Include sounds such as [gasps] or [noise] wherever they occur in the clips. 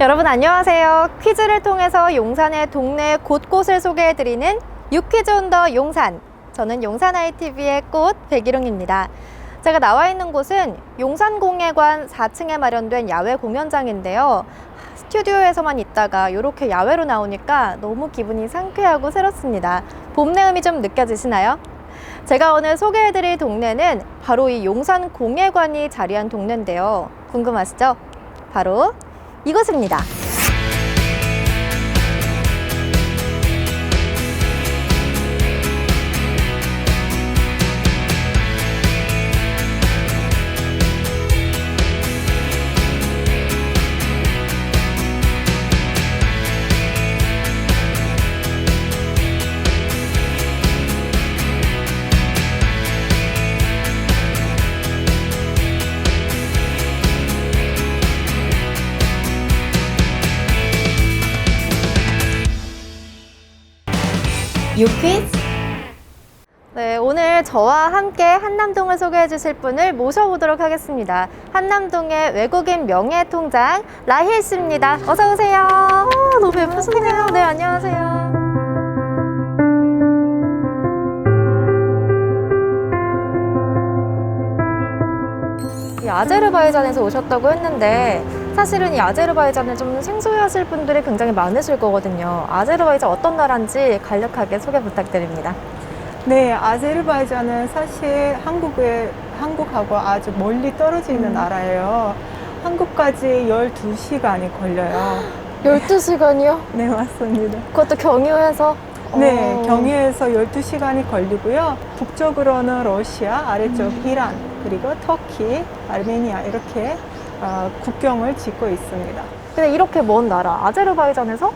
여러분 안녕하세요. 퀴즈를 통해서 용산의 동네 곳곳을 소개해드리는 유퀴즈 온 더 용산. 저는 용산 ITV의 꽃 백일웅입니다. 제가 나와 있는 곳은 용산공예관 4층에 마련된 야외 공연장인데요. 스튜디오에서만 있다가 이렇게 야외로 나오니까 너무 기분이 상쾌하고 새롭습니다. 봄 내음이 좀 느껴지시나요? 제가 오늘 소개해드릴 동네는 바로 이 용산공예관이 자리한 동네인데요. 궁금하시죠? 바로 이곳입니다. 유퀴즈 네, 오늘 저와 함께 한남동을 소개해 주실 분을 모셔보도록 하겠습니다. 한남동의 외국인 명예통장 라힐 씨입니다. 어서 오세요. 아, 너무 예쁘시네요. 네, 안녕하세요. 이 아제르바이잔에서 오셨다고 했는데 사실은 이 아제르바이잔을 좀 생소해하실 분들이 굉장히 많으실 거거든요. 아제르바이잔 어떤 나라인지 간략하게 소개 부탁드립니다. 네, 아제르바이잔은 사실 한국에 한국하고 아주 멀리 떨어져 있는 음. 나라예요. 한국까지 12시간이 걸려요. [gasps] 12시간이요? 네, 맞습니다. 그것도 경유해서? 네, 어. 경유해서 12시간이 걸리고요. 북쪽으로는 러시아, 아래쪽 음. 이란, 그리고 터키, 아르메니아 이렇게 어, 국경을 짓고 있습니다. 근데 이렇게 먼 나라, 아제르바이잔에서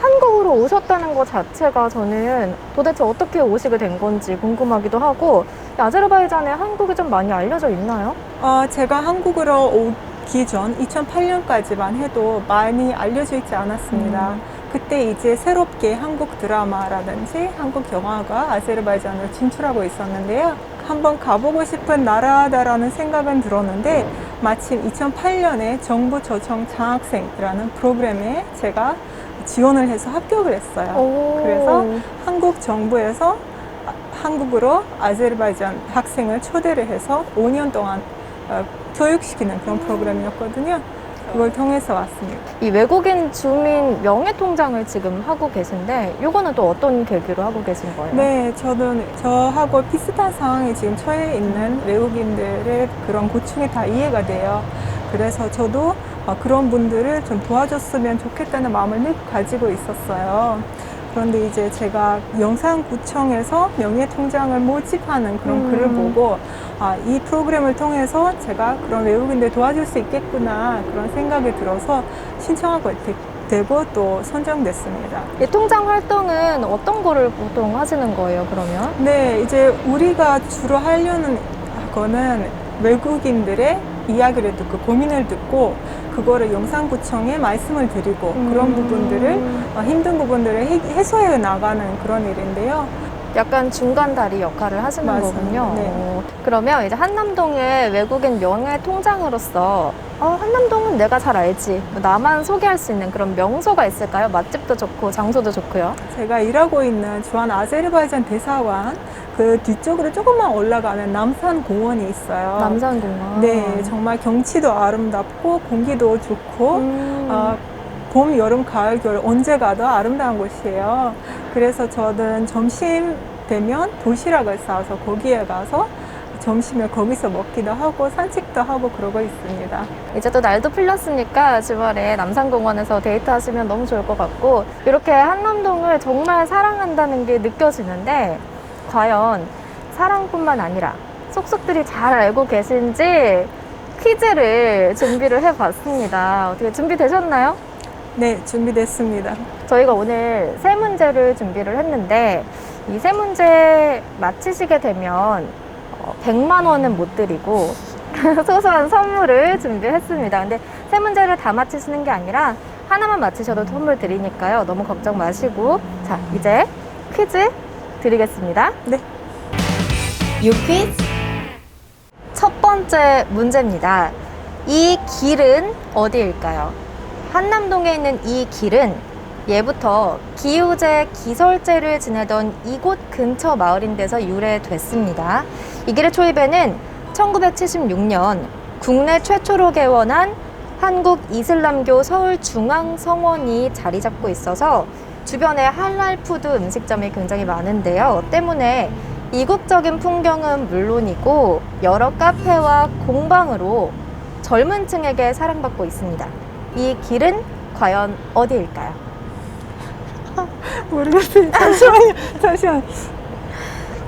한국으로 오셨다는 것 자체가 저는 도대체 어떻게 오시게 된 건지 궁금하기도 하고, 이 아제르바이잔에 한국이 좀 많이 알려져 있나요? 어, 제가 한국으로 오기 전 2008년까지만 해도 많이 알려져 있지 않았습니다. 음. 그때 이제 새롭게 한국 드라마라든지 한국 영화가 아제르바이잔으로 진출하고 있었는데요. 한번 가보고 싶은 나라다라는 생각은 들었는데 마침 2008년에 정부 초청 장학생이라는 프로그램에 제가 지원을 해서 합격을 했어요. 오. 그래서 한국 정부에서 아- 한국으로 아제르바이잔 학생을 초대를 해서 5년 동안 어, 교육시키는 그런 프로그램이었거든요. 그걸 통해서 왔습니다. 이 외국인 주민 명예통장을 지금 하고 계신데, 이거는 또 어떤 계기로 하고 계신 거예요? 네, 저는 저하고 비슷한 상황에 지금 처해 있는 외국인들의 그런 고충이 다 이해가 돼요. 그래서 저도 어, 그런 분들을 좀 도와줬으면 좋겠다는 마음을 늘 가지고 있었어요. 그런데 이제 제가 영산구청에서 명예통장을 모집하는 그런 음. 글을 보고 아, 이 프로그램을 통해서 제가 그런 외국인들 도와줄 수 있겠구나 그런 생각이 들어서 신청하게 되- 되고 또 선정됐습니다. 이 통장 활동은 어떤 거를 보통 하시는 거예요, 그러면? 네, 이제 우리가 주로 하려는 거는 외국인들의 이야기를 듣고 고민을 듣고 그거를 영산구청에 말씀을 드리고 그런 음. 부분들을 어, 힘든 부분들을 해- 해소해 나가는 그런 일인데요. 약간 중간 다리 역할을 하시는 맞습니다. 거군요. 네. 어, 그러면 이제 한남동의 외국인 명예 통장으로서 어, 한남동은 내가 잘 알지. 뭐 나만 소개할 수 있는 그런 명소가 있을까요? 맛집도 좋고 장소도 좋고요. 제가 일하고 있는 주한 아제르바이잔 대사관 그 뒤쪽으로 조금만 올라가면 남산 공원이 있어요. 남산공원. 네, 정말 경치도 아름답고 공기도 좋고 음. 어, 봄, 여름, 가을, 겨울 언제 가도 아름다운 곳이에요. 그래서 저는 점심 되면 도시락을 싸서 거기에 가서 점심을 거기서 먹기도 하고 산책도 하고 그러고 있습니다. 이제 또 날도 풀렸으니까 주말에 남산공원에서 데이트하시면 너무 좋을 것 같고 이렇게 한남동을 정말 사랑한다는 게 느껴지는데 과연 사랑뿐만 아니라 속속들이 잘 알고 계신지 퀴즈를 준비를 해봤습니다. 어떻게 준비되셨나요? 네, 준비됐습니다. 저희가 오늘 세 문제를 준비를 했는데 이 세 문제 맞히시게 되면 어, 100만 원은 못 드리고 [laughs] 소소한 선물을 준비했습니다. 근데 세 문제를 다 맞히시는 게 아니라 하나만 맞히셔도 선물 드리니까요. 너무 걱정 마시고 자 이제 퀴즈 드리겠습니다. 네. 유퀴즈 첫 번째 문제입니다. 이 길은 어디일까요? 한남동에 있는 이 길은 예부터 기우제, 기설제를 지내던 이곳 근처 마을인 데서 유래됐습니다. 이 길의 초입에는 1976년 국내 최초로 개원한 한국 이슬람교 서울중앙성원이 자리 잡고 있어서 주변에 할랄푸드 음식점이 굉장히 많은데요. 때문에 이국적인 풍경은 물론이고 여러 카페와 공방으로 젊은 층에게 사랑받고 있습니다. 이 길은 과연 어디일까요? [laughs] 모르겠어요. 잠시만요. 잠시만.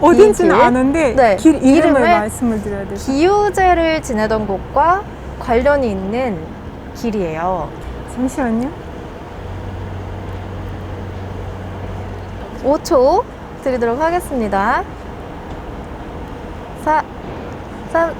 어딘지는 길? 아는데 네, 길 이름을, 이름을 말씀을 드려야 돼요. 기우제를 지내던 곳과 관련이 있는 길이에요. 잠시만요. 5초 드리도록 하겠습니다. 4, 3,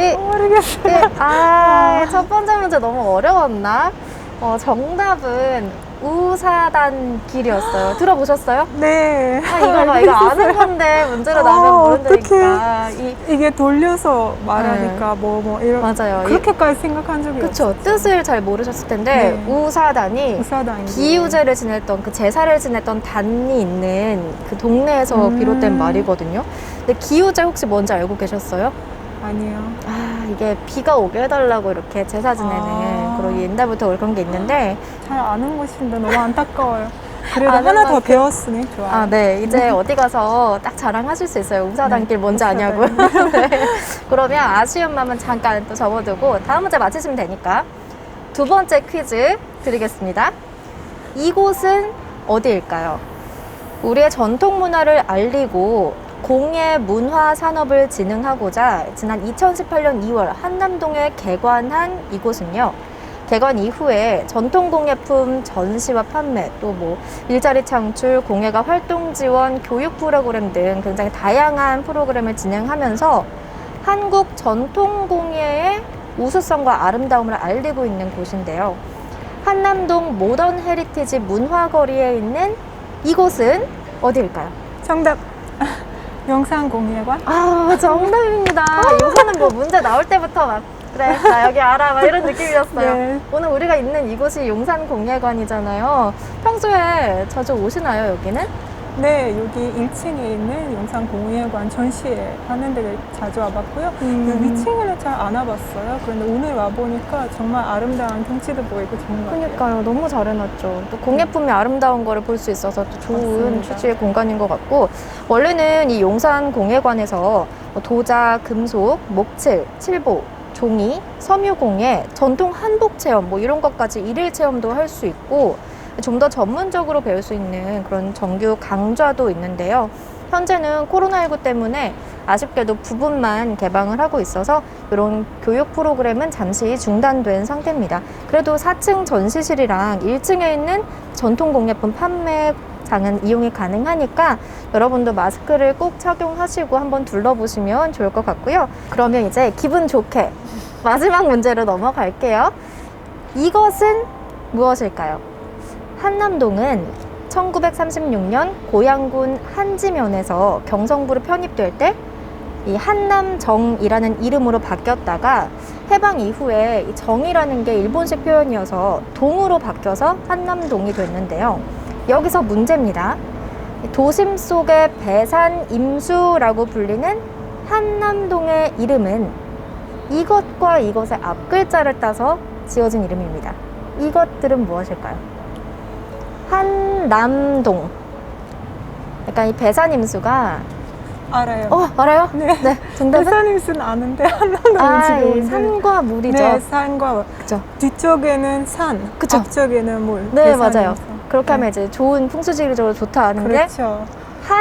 2, 모르겠어요. 네, 아, 첫 번째 문제 너무 어려웠나? 어, 정답은 우사단 길이었어요. [gasps] 들어보셨어요? 네. 아, 이거 봐, 이거 아는 [laughs] 건데 문제로 아, 나면 모른다니까. 이, 이게 돌려서 말하니까 뭐뭐 이런 네. 맞아요. 이- 그렇게까지 생각한 적이 그쵸. 없어요. 뜻을 잘 모르셨을 텐데, 네. 우사단이 우사단 기우제를 지냈던 그 제사를 지냈던 단이 있는 그 동네에서 음. 비롯된 말이거든요. 근데 기우제 혹시 뭔지 알고 계셨어요? 아니에요. 아, 이게 비가 오게 해달라고 이렇게 제사 지내는 아. 그런 옛날부터 그런 게 있는데, 잘 아는 곳인데 너무 안타까워요. 그래도 아는 하나 더 만큼. 배웠으니 좋아요. 아, 네. 이제 [laughs] 어디 가서 딱 자랑하실 수 있어요. 우사단길 뭔지 우사단. 아냐고. [laughs] 네. 그러면 아쉬운 마음은 잠깐 또 접어두고 다음 문제 맞히시면 되니까 두 번째 퀴즈 드리겠습니다. 이곳은 어디일까요? 우리의 전통 문화를 알리고 공예 문화 산업을 진흥하고자 지난 2018년 2월 한남동에 개관한 이곳은요. 개관 이후에 전통 공예품 전시와 판매, 또 뭐 일자리 창출, 공예가 활동 지원, 교육 프로그램 등 굉장히 다양한 프로그램을 진행하면서 한국 전통 공예의 우수성과 아름다움을 알리고 있는 곳인데요. 한남동 모던 헤리티지 문화거리에 있는 이곳은 어디일까요? 정답. 영상공예관. 아 정답입니다. 요새는 뭐 문제 나올 때부터 막 그래 나 여기 알아 막 이런 느낌이었어요. 네. 오늘 우리가 있는 이곳이 용산공예관이잖아요. 평소에 자주 오시나요 여기는? 네, 여기 1층에 있는 영상공예관 전시회 하는 데를 자주 와봤고요. 음. 그 위층에는 잘 안 와봤어요. 그런데 오늘 와보니까 정말 아름다운 경치도 보이고 좋은 것 같아요. 그러니까요 너무 잘 해놨죠. 또 공예품이 아름다운 거를 볼 수 있어서 또 좋은 맞습니다. 취지의 공간인 것 같고 원래는 이 용산공예관에서 뭐 도자, 금속, 목칠, 칠보, 종이, 섬유공예, 전통 한복 체험 뭐 이런 것까지 일일 체험도 할 수 있고 좀 더 전문적으로 배울 수 있는 그런 정규 강좌도 있는데요. 현재는 코로나19 때문에 아쉽게도 부분만 개방을 하고 있어서 이런 교육 프로그램은 잠시 중단된 상태입니다. 그래도 4층 전시실이랑 1층에 있는 전통 공예품 판매 장은 이용이 가능하니까 여러분도 마스크를 꼭 착용하시고 한번 둘러보시면 좋을 것 같고요. 그러면 이제 기분 좋게 마지막 문제로 넘어갈게요. 이것은 무엇일까요? 한남동은 1936년 고양군 한지면에서 경성부로 편입될 때 이 한남정이라는 이름으로 바뀌었다가 해방 이후에 이 정이라는 게 일본식 표현이어서 동으로 바뀌어서 한남동이 됐는데요. 여기서 문제입니다. 이 도심 속의 배산 임수라고 불리는 한남동의 이름은 이것과 이것의 앞글자를 따서 지어진 이름입니다. 이것들은 무엇일까요? 한남동. 약간 이 배산 임수가 알아요. 어 알아요? 네. 네 정답은 대산임수는 아는데 한남동은 아, 지금 이 산과 물이죠. 네, 산과 그죠. 뒤쪽에는 산, 그쵸. 앞쪽에는 물. 네 대산임수. 맞아요. 그렇게 네. 하면 이제 좋은 풍수지리적으로 좋다 하는 그렇죠. 게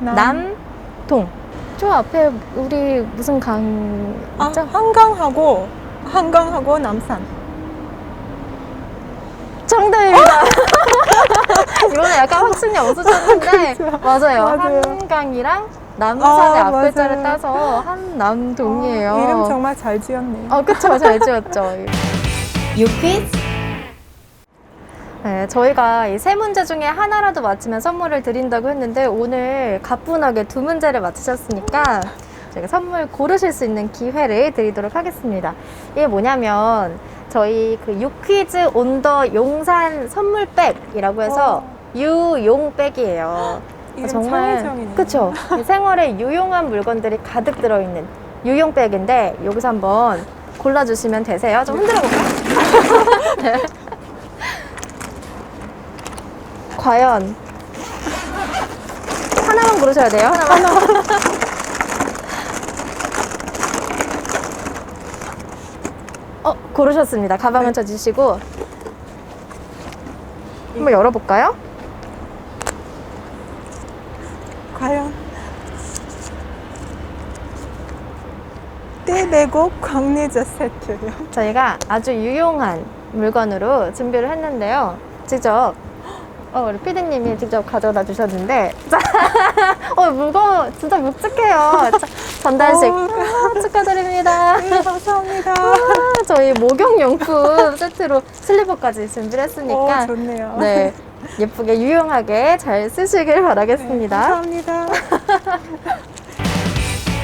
한남동. 저 앞에 우리 무슨 강 아, 있죠? 한강하고 한강하고 남산. 정답입니다. 이번에 약간 확신이 없으셨는데 [laughs] 그렇죠. 맞아요. 맞아요. 한강이랑 남산의 아, 앞글자를 맞아요. 따서 한남동이에요. 어, 이름 정말 잘 지었네요. 어, 그쵸. 잘 지었죠. [laughs] 유퀴즈? 네, 저희가 이 세 문제 중에 하나라도 맞히면 선물을 드린다고 했는데 오늘 가뿐하게 두 문제를 맞히셨으니까 저희가 선물 고르실 수 있는 기회를 드리도록 하겠습니다. 이게 뭐냐면 저희 그 유퀴즈 온 더 용산 선물백이라고 해서 어. 유용백이에요. 이름 정말. 그쵸 생활에 유용한 물건들이 가득 들어있는 유용백인데 여기서 한번 골라주시면 되세요. 좀 흔들어 볼까요? [laughs] 네. 과연 하나만 고르셔야 돼요. 하나만. 어 고르셨습니다. 가방을 쳐주시고 한번 열어볼까요? 과연 떼배곡 광내자 세트요. [laughs] 저희가 아주 유용한 물건으로 준비를 했는데요. 직접 어, 우리 피디님이 직접 가져다 주셨는데 [laughs] 어, 무거워 진짜 묵직해요. 자, 전달식 어, 아, [laughs] 축하드립니다. 네, 감사합니다. 아, 저희 목욕용품 세트로 슬리퍼까지 준비를 했으니까 어, 좋네요. 네 예쁘게 유용하게 잘 쓰시길 네, 바라겠습니다. 감사합니다.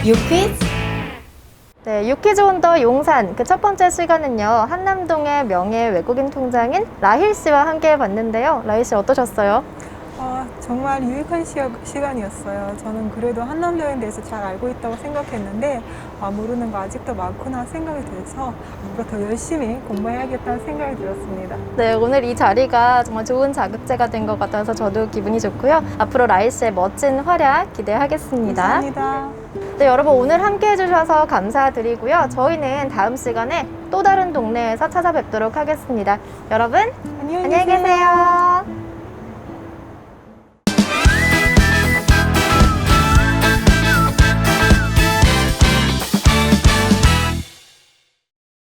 유퀴즈 네, 유퀴즈 온더 용산 그 첫 번째 시간은요 한남동의 명예 외국인 통장인 라힐 씨와 함께 봤는데요. 라힐 씨 어떠셨어요? 아, 정말 유익한 시, 시간이었어요. 저는 그래도 한남동에 대해서 잘 알고 있다고 생각했는데 아, 모르는 거 아직도 많구나 생각이 들어서 앞으로 더 열심히 공부해야겠다는 생각이 들었습니다. 네, 오늘 이 자리가 정말 좋은 자극제가 된 것 같아서 저도 기분이 좋고요. 앞으로 라힐 씨의 멋진 활약 기대하겠습니다. 감사합니다. 네, 여러분 오늘 함께 해주셔서 감사드리고요. 저희는 다음 시간에 또 다른 동네에서 찾아뵙도록 하겠습니다. 여러분 안녕히 안녕히 계세요.